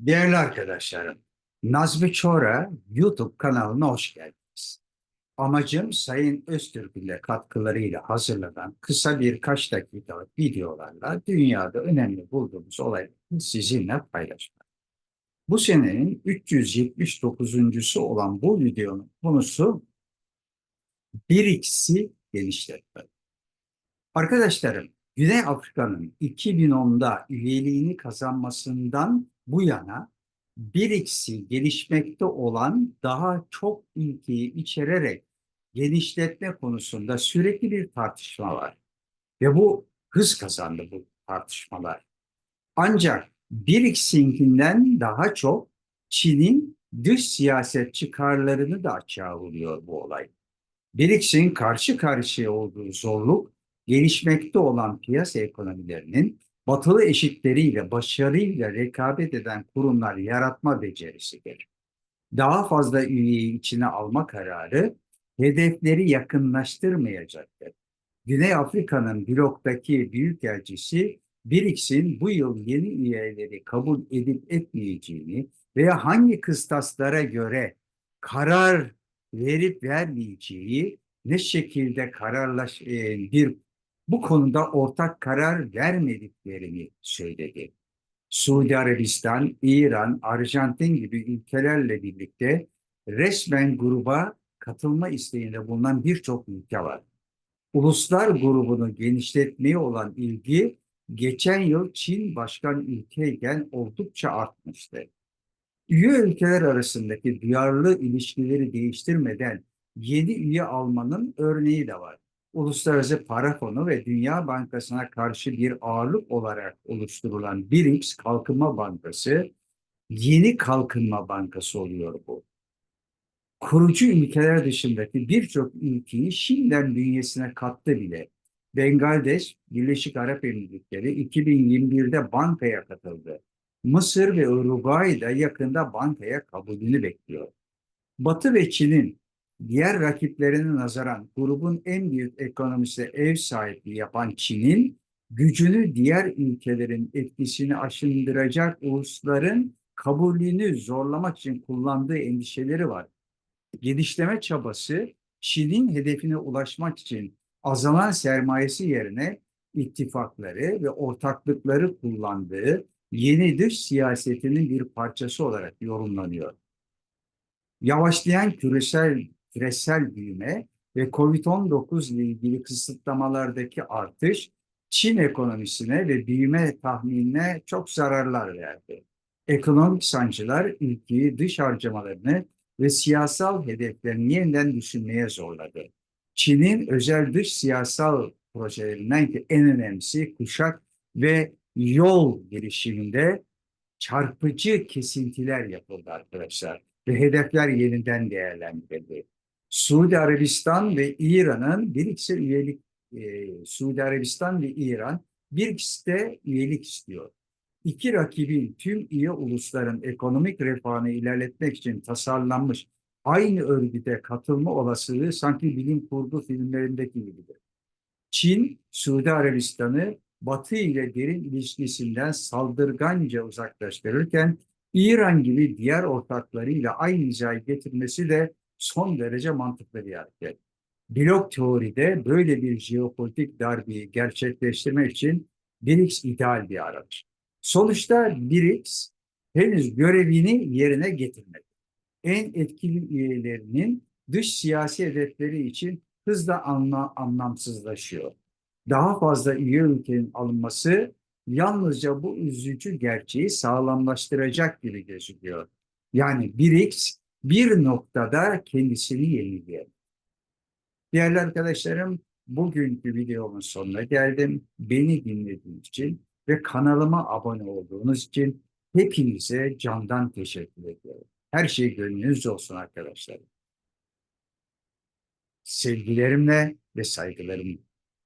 Değerli arkadaşlarım, Nazmi Çora YouTube kanalına hoş geldiniz. Amacım Sayın Öztürk ile katkılarıyla hazırlanan kısa birkaç dakikalık videolarla dünyada önemli bulduğumuz olayları sizinle paylaşmak. Bu senenin 379. olan bu videonun konusu BRICS'i genişletme. Arkadaşlarım, Güney Afrika'nın 2010'da üyeliğini kazanmasından bu yana BRICS'i gelişmekte olan daha çok ülkeyi içererek genişletme konusunda sürekli bir tartışma var. Ve bu hız kazandı bu tartışmalar. Ancak BRICS'inkinden daha çok Çin'in dış siyaset çıkarlarını da açığa vuruyor bu olay. BRICS'in karşı karşıya olduğu zorluk gelişmekte olan piyasa ekonomilerinin batılı eşitleriyle başarıyla rekabet eden kurumlar yaratma becerisidir. Daha fazla üyeyi içine alma kararı hedefleri yakınlaştırmayacaktır. Güney Afrika'nın bloktaki büyükelçisi BRICS'in bu yıl yeni üyeleri kabul edip etmeyeceğini veya hangi kıstaslara göre karar verip vermeyeceği ne şekilde kararlaş e, bir bu konuda ortak karar vermediklerini söyledi. Suudi Arabistan, İran, Arjantin gibi ülkelerle birlikte resmen gruba katılma isteğinde bulunan birçok ülke var. Uluslar grubunu genişletmeye olan ilgi geçen yıl Çin başkan ülkeyken oldukça artmıştı. Üye ülkeler arasındaki duyarlı ilişkileri değiştirmeden yeni üye almanın örneği de var. Uluslararası Para Fonu ve Dünya Bankası'na karşı bir ağırlık olarak oluşturulan BRICS Kalkınma Bankası, yeni kalkınma bankası oluyor bu. Kurucu ülkeler dışındaki birçok ülkeyi şimdiden bünyesine kattı bile. Bangladeş, Birleşik Arap Emirlikleri 2021'de bankaya katıldı. Mısır ve Uruguay da yakında bankaya kabulünü bekliyor. Batı ve Çin'in diğer rakiplerine nazaran grubun en büyük ekonomisi ev sahipliği yapan Çin'in gücünü diğer ülkelerin etkisini aşındıracak ulusların kabulünü zorlamak için kullandığı endişeleri var. Genişleme çabası Çin'in hedefine ulaşmak için azalan sermayesi yerine ittifakları ve ortaklıkları kullandığı yeni dış siyasetinin bir parçası olarak yorumlanıyor. Yavaşlayan küresel küresel büyüme ve COVID-19 ile ilgili kısıtlamalardaki artış Çin ekonomisine ve büyüme tahminine çok zararlar verdi. Ekonomik sancılar ülkeyi dış harcamalarını ve siyasal hedeflerini yeniden düşünmeye zorladı. Çin'in özel dış siyasal projelerinden ki en önemlisi kuşak ve yol girişiminde çarpıcı kesintiler yapıldı arkadaşlar ve hedefler yeniden değerlendirildi. Suudi Arabistan ve İran'ın BRICS'e üyelik, e, Suudi Arabistan ve İran BRICS'te üyelik istiyor. İki rakibin tüm üye ulusların ekonomik refahını ilerletmek için tasarlanmış aynı örgüte katılma olasılığı sanki bilim kurgu filmlerindeki gibidir. Çin, Suudi Arabistan'ı Batı ile derin ilişkisinden saldırganca uzaklaştırırken İran gibi diğer ortaklarıyla aynı hizaya getirmesi de son derece mantıklı bir hareket. Blok teoride böyle bir jeopolitik darbeyi gerçekleştirmek için BRICS ideal bir araç. Sonuçta BRICS henüz görevini yerine getirmedi. En etkili üyelerinin dış siyasi hedefleri için hızla anla, anlamsızlaşıyor. Daha fazla üye ülkenin alınması yalnızca bu üzücü gerçeği sağlamlaştıracak gibi gözüküyor. Yani BRICS bir noktada kendisini yeniliyor. Değerli arkadaşlarım, bugünkü videomun sonuna geldim. Beni dinlediğiniz için ve kanalıma abone olduğunuz için hepinize candan teşekkür ediyorum. Her şey gönlünüzce olsun arkadaşlar. Sevgilerimle ve saygılarımla.